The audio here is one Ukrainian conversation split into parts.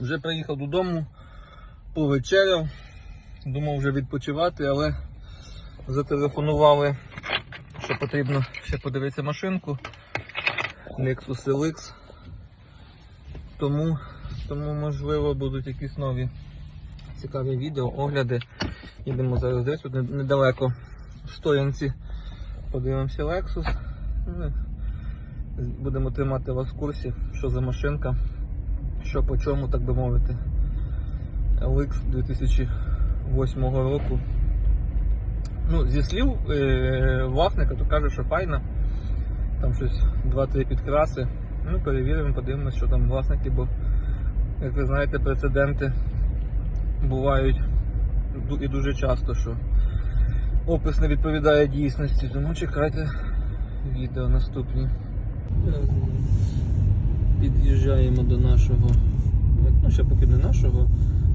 Вже приїхав додому, повечеряв, думав вже відпочивати, але зателефонували, що потрібно ще подивитися машинку Lexus LX. Тому, тому можливо будуть якісь нові цікаві відео, огляди. Їдемо зараз десь тут недалеко в стоянці. Подивимося Lexus. Ну, Будемо тримати вас в курсі, що за машинка, що по чому, так би мовити. LX 2008 року. Ну, зі слів е- власника, то каже, що файна. Там щось 2-3 підкраси. Ну, перевіримо, подивимося, що там власники, бо, як ви знаєте, прецеденти бувають і дуже часто, що опис не відповідає дійсності, тому чекайте відео наступні. Під'їжджаємо до нашого, ну ще поки не нашого,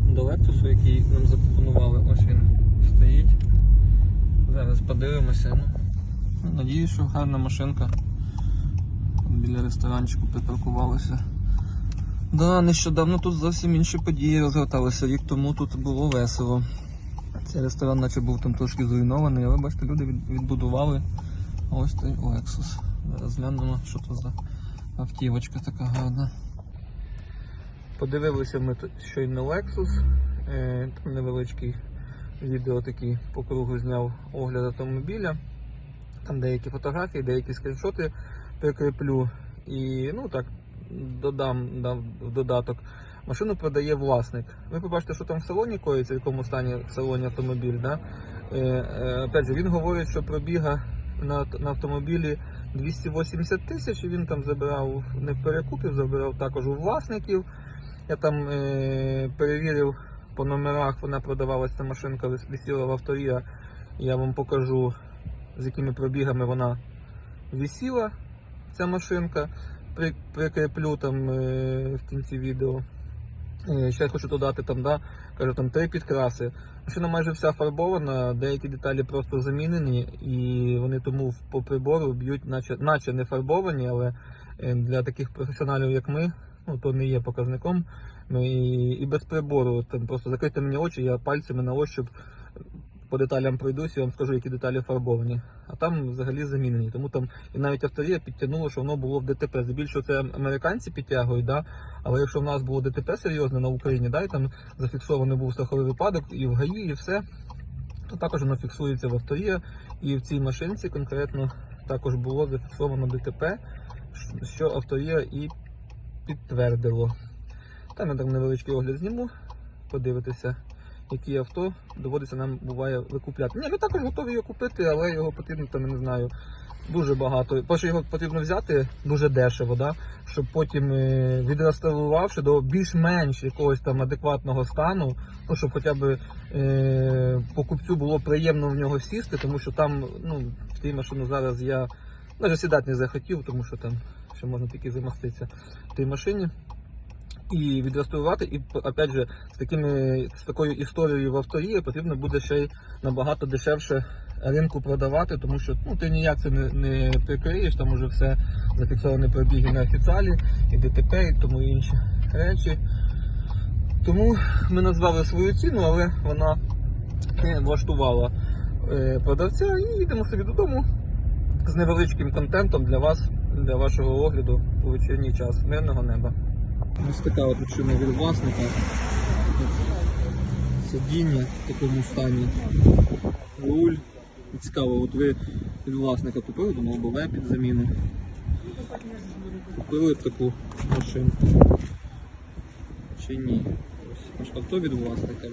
до Лексусу, який нам запропонували. Ось він стоїть. Зараз подивимося. Ну, надіюсь, що гарна машинка. Біля ресторанчику припаркувалися. Да, нещодавно тут зовсім інші події розгорталися. Рік тому тут було весело. Цей ресторан наче був там трошки зруйнований, але бачите, люди відбудували ось той Lexus. Зараз глянемо, що то за автівочка така гарна. Подивилися ми тут щойно Lexus. Е, Там невеличкий відео такий по кругу зняв огляд автомобіля. Там деякі фотографії, деякі скріншоти прикріплю. І ну так, додам дам в додаток. Машину продає власник. Ви побачите, що там в салоні коїться, в якому стані в салоні автомобіль. Да? Е, е, опять же, він говорить, що пробіга на, на автомобілі 280 тисяч, він там забирав не в перекупів, забирав також у власників. Я там е, перевірив по номерах, вона продавалася ця машинка, висіла в авторія. Я вам покажу, з якими пробігами вона висіла, ця машинка. При, прикріплю там е, в кінці відео. Е, Ще я хочу додати там, да, кажу, там три підкраси. Машина майже вся фарбована, деякі деталі просто замінені, і вони тому по прибору б'ють, наче, наче не фарбовані, але е, для таких професіоналів, як ми, ну, то не є показником. Ну, і, і без прибору, там просто закрити мені очі, я пальцями на ощуп по деталям пройдусь і вам скажу, які деталі фарбовані. А там взагалі замінені. Тому там і навіть авторія підтягнула, що воно було в ДТП. Здебільшого це американці підтягують, да? але якщо в нас було ДТП серйозне на Україні, да, і там зафіксований був страховий випадок і в ГАІ, і все, то також воно фіксується в авторія. І в цій машинці конкретно також було зафіксовано ДТП, що авторія і підтвердило. Там я там невеличкий огляд зніму, подивитися, які авто доводиться нам буває викупляти. Ні, ми також готові його купити, але його потрібно там, не знаю, дуже багато. Перше його потрібно взяти дуже дешево, да? щоб потім е, відреставрувавши до більш-менш якогось там адекватного стану, ну, щоб хоча б е, покупцю було приємно в нього сісти, тому що там, ну, в тій машині зараз я навіть сідати не захотів, тому що там ще можна тільки замоститися в тій машині і відреставрувати, і опять же, з такими з такою історією в авторії потрібно буде ще й набагато дешевше ринку продавати, тому що ну ти ніяк це не, не прикриєш, там уже все зафіксовані пробіги на офіціалі, і ДТП, і тому інші речі. Тому ми назвали свою ціну, але вона влаштувала е, продавця і їдемо собі додому з невеличким контентом для вас, для вашого огляду у вечірній час. Мирного неба. Ось така от машина від власника. Сидіння в такому стані. Руль. І Цікаво, от ви від власника купили, думав, БВ під заміну. Купили б таку машинку. Чи ні? Ось авто від власника.